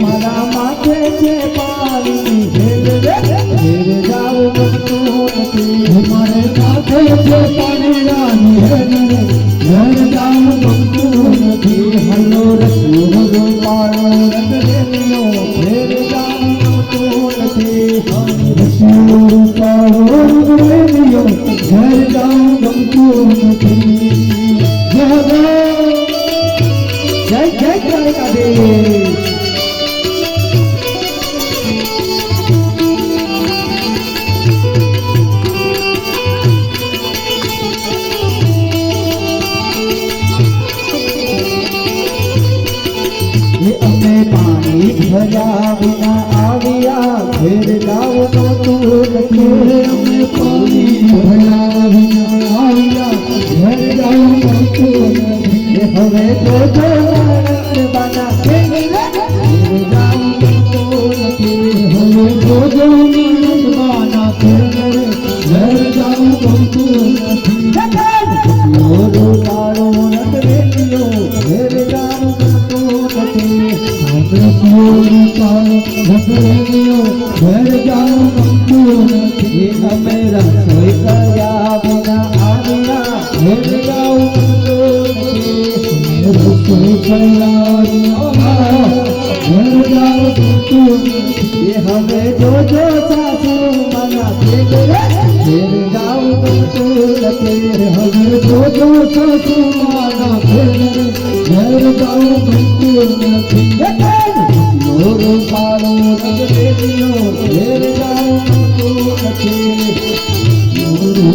મારા માથે છે પાણી ઘેર જાવું ગમતું નથી મારે માથે છે પાણીડાની હેર ઘર જામ ગમતું નથી હલો રસું હલો પાડો રંગરેલીઓ ઘેર જાવું ગમતું નથી રસિયો પાડો રેડિયો ઘર જામ ગમતું નથી જય જય એ અમે પાણી આવ્યા ઘેર જાવ તું અમે પાણી ભર્યા હવે તો જો આનંદ બાના ઘેર ઘેર ગમતું નથી. હવે જોજો નંદબાના ઘર ઘર જામ ગમતું હવે જોજો સાસુ માના ઘેર જાવ ગમતું નથી હવે જોજો સસુમાના ઘર ઘર જામ ગમતું નથી મોરો પાડો રંગરેલીઓ